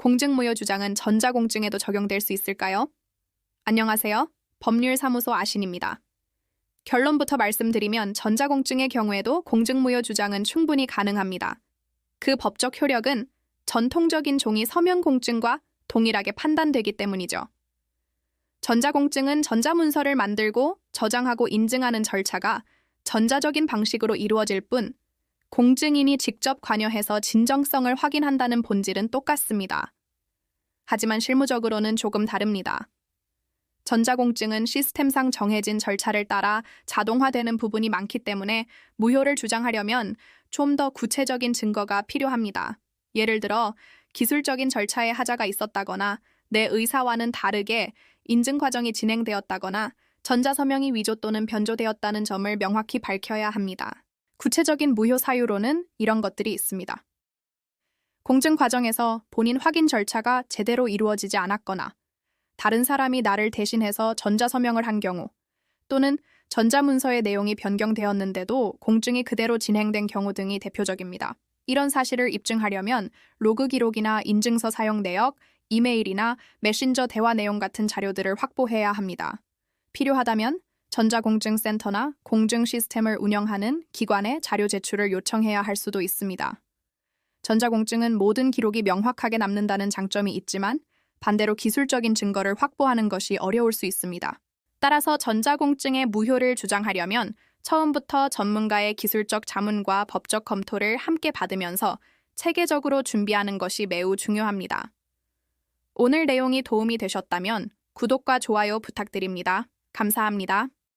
공증무효 주장은 전자공증에도 적용될 수 있을까요? 안녕하세요. 법률사무소 아신입니다. 결론부터 말씀드리면 전자공증의 경우에도 공증무효 주장은 충분히 가능합니다. 그 법적 효력은 전통적인 종이 서면 공증과 동일하게 판단되기 때문이죠. 전자공증은 전자문서를 만들고 저장하고 인증하는 절차가 전자적인 방식으로 이루어질 뿐 공증인이 직접 관여해서 진정성을 확인한다는 본질은 똑같습니다. 하지만 실무적으로는 조금 다릅니다. 전자공증은 시스템상 정해진 절차를 따라 자동화되는 부분이 많기 때문에 무효를 주장하려면 좀 더 구체적인 증거가 필요합니다. 예를 들어 기술적인 절차에 하자가 있었다거나 내 의사와는 다르게 인증 과정이 진행되었다거나 전자서명이 위조 또는 변조되었다는 점을 명확히 밝혀야 합니다. 구체적인 무효 사유로는 이런 것들이 있습니다. 공증 과정에서 본인 확인 절차가 제대로 이루어지지 않았거나 다른 사람이 나를 대신해서 전자서명을 한 경우 또는 전자문서의 내용이 변경되었는데도 공증이 그대로 진행된 경우 등이 대표적입니다. 이런 사실을 입증하려면 로그 기록이나 인증서 사용 내역, 이메일이나 메신저 대화 내용 같은 자료들을 확보해야 합니다. 필요하다면 전자공증센터나 공증 시스템을 운영하는 기관에 자료 제출을 요청해야 할 수도 있습니다. 전자공증은 모든 기록이 명확하게 남는다는 장점이 있지만 반대로 기술적인 증거를 확보하는 것이 어려울 수 있습니다. 따라서 전자공증의 무효를 주장하려면 처음부터 전문가의 기술적 자문과 법적 검토를 함께 받으면서 체계적으로 준비하는 것이 매우 중요합니다. 오늘 내용이 도움이 되셨다면 구독과 좋아요 부탁드립니다. 감사합니다.